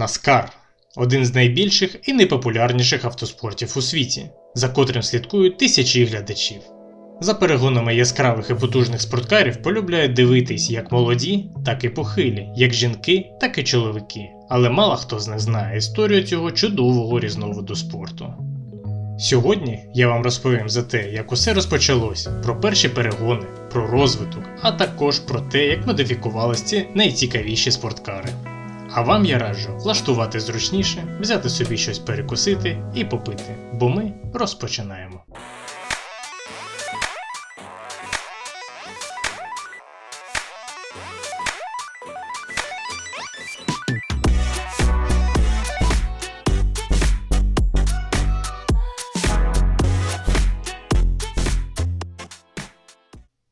Наскар один з найбільших і найпопулярніших автоспортів у світі, за котрим слідкують тисячі глядачів. За перегонами яскравих і потужних спорткарів полюбляють дивитись як молоді, так і похилі, як жінки, так і чоловіки. Але мало хто з них знає історію цього чудового різновиду спорту. Сьогодні я вам розповім за те, як усе розпочалось, про перші перегони, про розвиток, а також про те, як модифікувалися ці найцікавіші спорткари. А вам я раджу влаштувати зручніше, взяти собі щось перекусити і попити, бо ми розпочинаємо.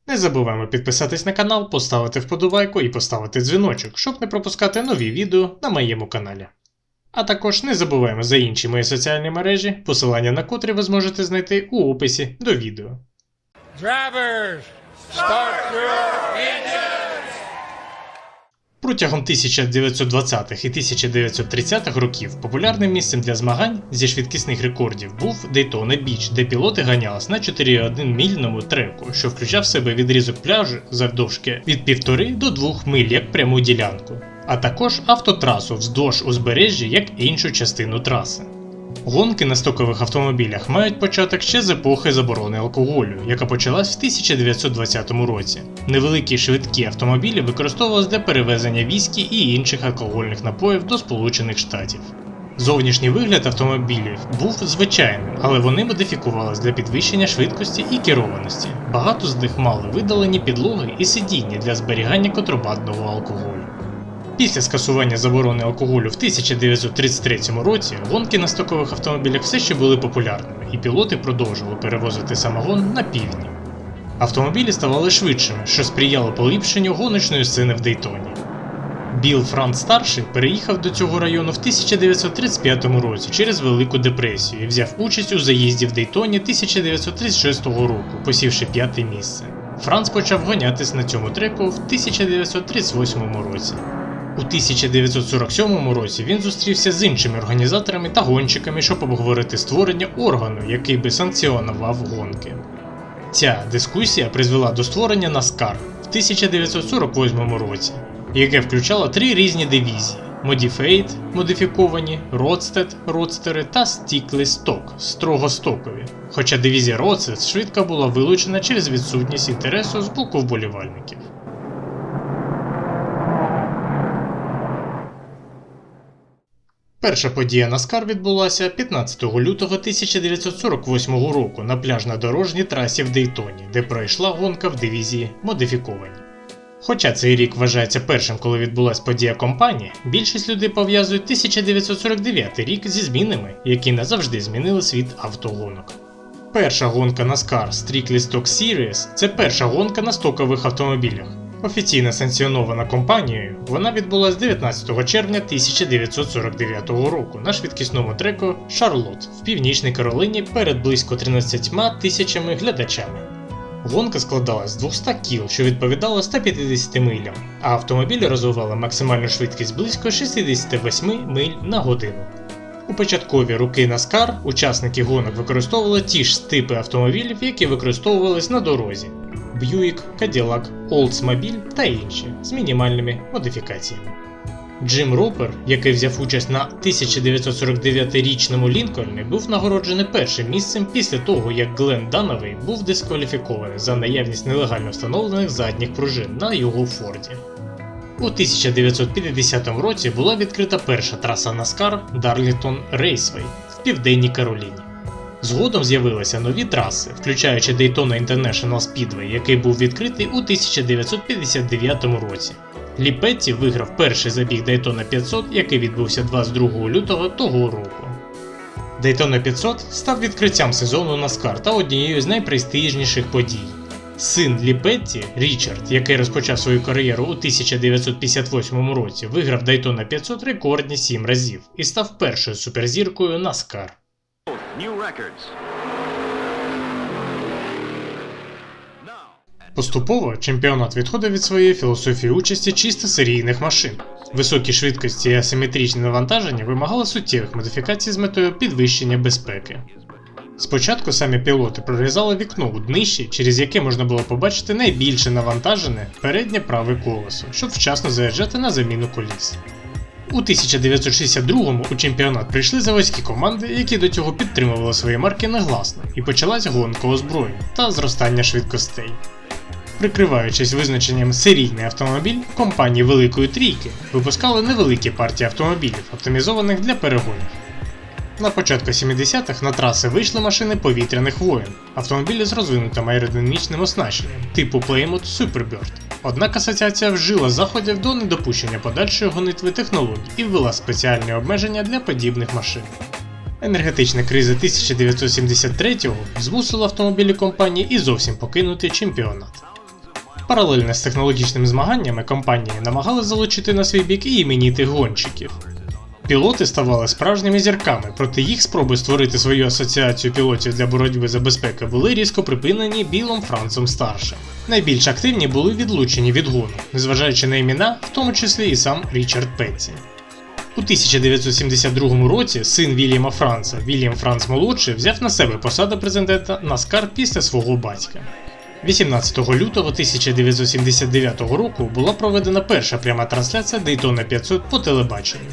Не забуваємо підписатись на канал, поставити вподобайку і поставити дзвіночок, щоб не пропускати нові відео на моєму каналі. А також не забуваємо за інші мої соціальні мережі, посилання на котрі ви зможете знайти у описі до відео. Drivers, start your engines! Протягом 1920-х і 1930-х років популярним місцем для змагань зі швидкісних рекордів був Дейтона Біч, де пілоти ганялись на 4,1 мільному треку, що включав в себе відрізок пляжу завдовжки від 1,5 до 2 миль як пряму ділянку, а також автотрасу вздовж узбережжя як іншу частину траси. Гонки на стокових автомобілях мають початок ще з епохи заборони алкоголю, яка почалась в 1920 році. Невеликі швидкі автомобілі використовувались для перевезення віскі і інших алкогольних напоїв до Сполучених Штатів. Зовнішній вигляд автомобілів був звичайним, але вони модифікувалися для підвищення швидкості і керованості. Багато з них мали видалені підлоги і сидіння для зберігання контрабандного алкоголю. Після скасування заборони алкоголю в 1933 році гонки на стокових автомобілях все ще були популярними, і пілоти продовжували перевозити самогон на півдні. Автомобілі ставали швидшими, що сприяло поліпшенню гоночної сцени в Дейтоні. Біл Франц старший переїхав до цього району в 1935 році через Велику депресію і взяв участь у заїзді в Дейтоні 1936 року, посівши п'яте місце. Франц почав гонятись на цьому треку в 1938 році. У 1947 році він зустрівся з іншими організаторами та гонщиками, щоб обговорити створення органу, який би санкціонував гонки. Ця дискусія призвела до створення NASCAR в 1948 році, яке включало три різні дивізії: Modified – модифіковані, Roadstead – родстери та Strictly Stock – строгостокові. Хоча дивізія Roadstead швидко була вилучена через відсутність інтересу з боку вболівальників. Перша подія NASCAR відбулася 15 лютого 1948 року на пляжно-дорожній трасі в Дейтоні, де пройшла гонка в дивізії модифіковані. Хоча цей рік вважається першим, коли відбулася подія компанії, більшість людей пов'язують 1949 рік зі змінами, які назавжди змінили світ автогонок. Перша гонка NASCAR Strictly Stock Series – це перша гонка на стокових автомобілях. Офіційно санкціонована компанією, вона відбулась 19 червня 1949 року на швидкісному треку Шарлот в Північній Каролині перед близько 13 тисячами глядачами. Гонка складалась з 200 кіл, що відповідало 150 милям, а автомобілі розвивали максимальну швидкість близько 68 миль на годину. У початкові роки NASCAR учасники гонок використовували ті ж типи автомобілів, які використовувались на дорозі: Buick, Cadillac, Oldsmobile та інші з мінімальними модифікаціями. Джим Ропер, який взяв участь на 1949-річному Лінкольні, був нагороджений першим місцем після того, як Глен Дановий був дискваліфікований за наявність нелегально встановлених задніх пружин на його Форді. У 1950 році була відкрита перша траса NASCAR Darlington Raceway в Південній Кароліні. Згодом з'явилися нові траси, включаючи Daytona International Speedway, який був відкритий у 1959 році. Лі Петті виграв перший забіг Daytona 500, який відбувся 22 лютого того року. Daytona 500 став відкриттям сезону NASCAR та однією з найпрестижніших подій. Син Лі Петті, Річард, який розпочав свою кар'єру у 1958 році, виграв Daytona 500 рекордні 7 разів і став першою суперзіркою NASCAR. Records. Поступово чемпіонат відходив від своєї філософії участі чисто серійних машин. Високі швидкості і асиметричні навантаження вимагали суттєвих модифікацій з метою підвищення безпеки. Спочатку самі пілоти прорізали вікно у днищі, через яке можна було побачити найбільше навантажене переднє праве колесо, щоб вчасно заїжджати на заміну коліс. У 1962-му у чемпіонат прийшли заводські команди, які до цього підтримували свої марки негласно, і почалась гонка озброєнь та зростання швидкостей. Прикриваючись визначенням серійний автомобіль, компанії Великої Трійки випускали невеликі партії автомобілів, оптимізованих для перегонів. На початку 70-х на траси вийшли машини повітряних воєн, автомобілі з розвинутим аеродинамічним оснащенням, типу Plymouth Superbird. Однак асоціація вжила заходів до недопущення подальшої гонитви технологій і ввела спеціальні обмеження для подібних машин. Енергетична криза 1973-го змусила автомобілі компанії і зовсім покинути чемпіонат. Паралельно з технологічними змаганнями компанії намагались залучити на свій бік і іменітих гонщиків. Пілоти ставали справжніми зірками, проте їх спроби створити свою асоціацію пілотів для боротьби за безпеку були різко припинені Білом Францем старшим. Найбільш активні були відлучені від гону, незважаючи на імена, в тому числі і сам Річард Петті. У 1972 році син Вільяма Франца, Вільям Франц молодший, взяв на себе посаду президента Наскар після свого батька. 18 лютого 1979 року була проведена перша пряма трансляція Daytona 500 по телебаченню.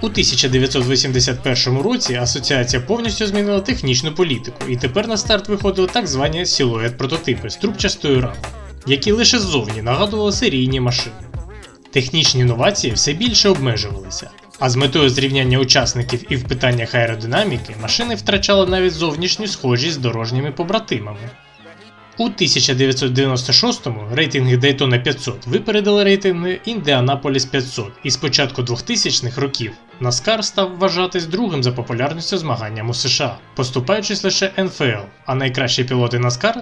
У 1981 році асоціація повністю змінила технічну політику, і тепер на старт виходили так звані силует-прототипи з трубчастою рамою, які лише ззовні нагадували серійні машини. Технічні інновації все більше обмежувалися, а з метою зрівняння учасників і в питаннях аеродинаміки машини втрачали навіть зовнішню схожість з дорожніми побратимами. У 1996-му рейтинги Daytona 500 випередили рейтинги Indianapolis 500 і з початку 2000-х років NASCAR став вважатись другим за популярністю змаганням у США, поступаючись лише НФЛ, а найкращі пілоти NASCAR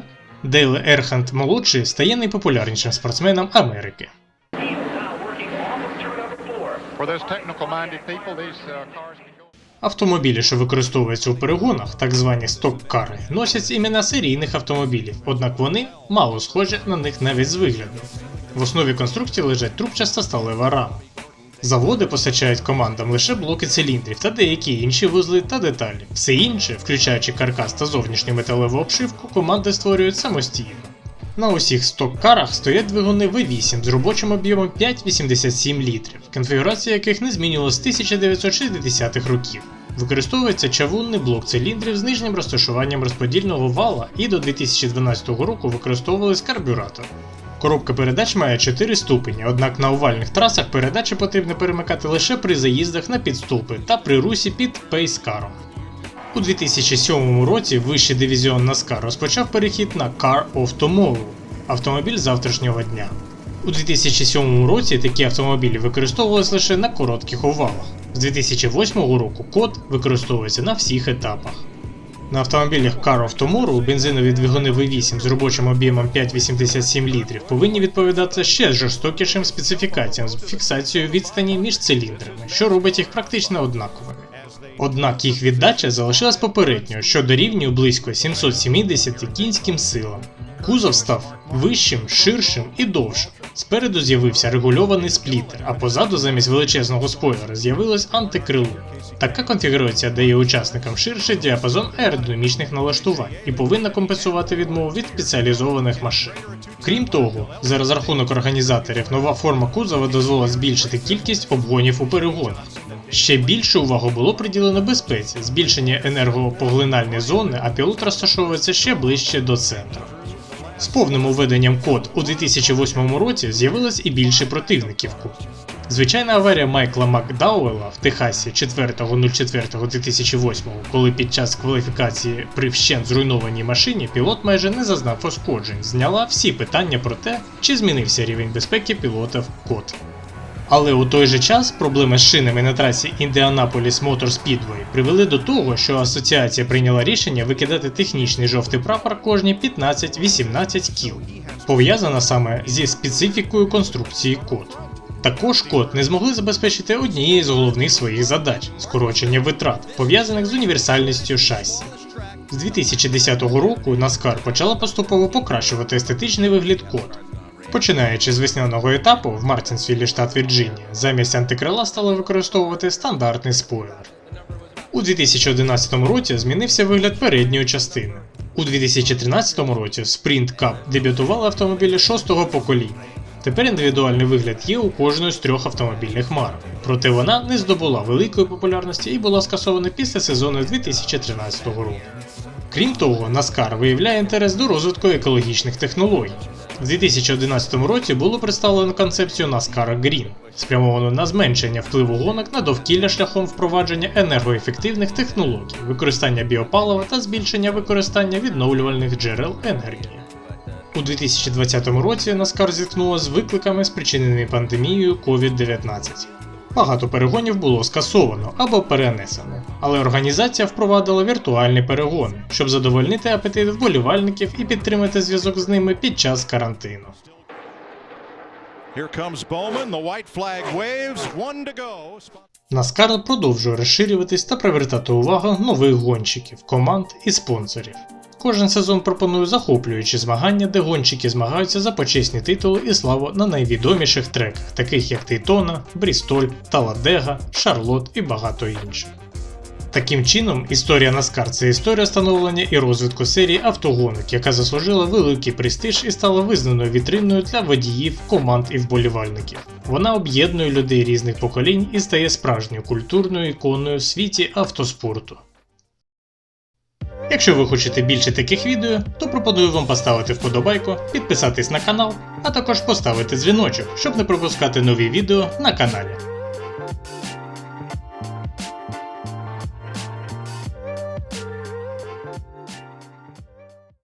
Дейл Ерхант молодший стає найпопулярнішим спортсменом Америки. For those technical-minded people, these uh, cars. Автомобілі, що використовуються у перегонах, так звані сток-кари, носять імена серійних автомобілів, однак вони мало схожі на них навіть з вигляду. В основі конструкції лежать трубчаста сталева рама. Заводи постачають командам лише блоки циліндрів та деякі інші вузли та деталі. Все інше, включаючи каркас та зовнішню металеву обшивку, команди створюють самостійно. На усіх сток-карах стоять двигуни V8 з робочим об'ємом 5,87 літрів, конфігурація яких не змінювалася з 1960-х років. Використовується чавунний блок циліндрів з нижнім розташуванням розподільного вала і до 2012 року використовувались карбюратор. Коробка передач має 4 ступені, однак на овальних трасах передачі потрібно перемикати лише при заїздах на підступи та при русі під пейскаром. У 2007 році вищий дивізіон NASCAR розпочав перехід на Car of Tomorrow – автомобіль завтрашнього дня. У 2007 році такі автомобілі використовувалися лише на коротких овалах. З 2008 року код використовується на всіх етапах. На автомобілях Car of Tomorrow бензинові двигуни V8 з робочим об'ємом 5,87 літрів повинні відповідати ще жорстокішим специфікаціям з фіксацією відстані між циліндрами, що робить їх практично однаковими. Однак їх віддача залишилась попередньою, що дорівнює близько 770 кінським силам. Кузов став вищим, ширшим і довшим. Спереду з'явився регульований сплітер, а позаду замість величезного спойлера з'явилось антикрило. Така конфігурація дає учасникам ширший діапазон аеродинамічних налаштувань і повинна компенсувати відмову від спеціалізованих машин. Крім того, за розрахунок організаторів, нова форма кузова дозволила збільшити кількість обгонів у перегонах. Ще більшу увагу було приділено безпеці, збільшення енергопоглинальної зони, а пілот розташовується ще ближче до центру. З повним уведенням код у 2008 році з'явилось і більше противників код. Звичайна аварія Майкла Макдауела в Техасі 4.04.2008, коли під час кваліфікації при вщент зруйнованій машині пілот майже не зазнав пошкоджень, зняла всі питання про те, чи змінився рівень безпеки пілота в код. Але у той же час проблеми з шинами на трасі Індіанаполіс Motor Speedway привели до того, що асоціація прийняла рішення викидати технічний жовтий прапор кожні 15-18 кіл, пов'язана саме зі специфікою конструкції код. Також код не змогли забезпечити однієї з головних своїх задач скорочення витрат, пов'язаних з універсальністю шасі. З 2010 року NASCAR почала поступово покращувати естетичний вигляд код. Починаючи з весняного етапу в Мартінсвілі, штат Вірджинія, замість антикрила стали використовувати стандартний спойлер. У 2011 році змінився вигляд передньої частини. У 2013 році Sprint Cup дебютували автомобілі шостого покоління. Тепер індивідуальний вигляд є у кожної з трьох автомобільних марок, проте вона не здобула великої популярності і була скасована після сезону 2013 року. Крім того, NASCAR виявляє інтерес до розвитку екологічних технологій. У 2011 році було представлено концепцію NASCAR Green, спрямовану на зменшення впливу гонок на довкілля шляхом впровадження енергоефективних технологій, використання біопалива та збільшення використання відновлювальних джерел енергії. У 2020 році NASCAR зіткнула з викликами, спричиненими пандемією COVID-19. Багато перегонів було скасовано або перенесено, але організація впровадила віртуальні перегони, щоб задовольнити апетит вболівальників і підтримати зв'язок з ними під час карантину. Here comes Bowman. The white flag waves. One to go. NASCAR продовжує розширюватись та привертати увагу нових гонщиків, команд і спонсорів. Кожен сезон пропонує захоплюючі змагання, де гонщики змагаються за почесні титули і славу на найвідоміших треках, таких як Дейтона, Брістоль, Таладега, Шарлот і багато інших. Таким чином, історія NASCAR – це історія становлення і розвитку серії автогонок, яка заслужила великий престиж і стала визнаною вітриною для водіїв, команд і вболівальників. Вона об'єднує людей різних поколінь і стає справжньою культурною іконою в світі автоспорту. Якщо ви хочете більше таких відео, то пропоную вам поставити вподобайку, підписатись на канал, а також поставити дзвіночок, щоб не пропускати нові відео на каналі.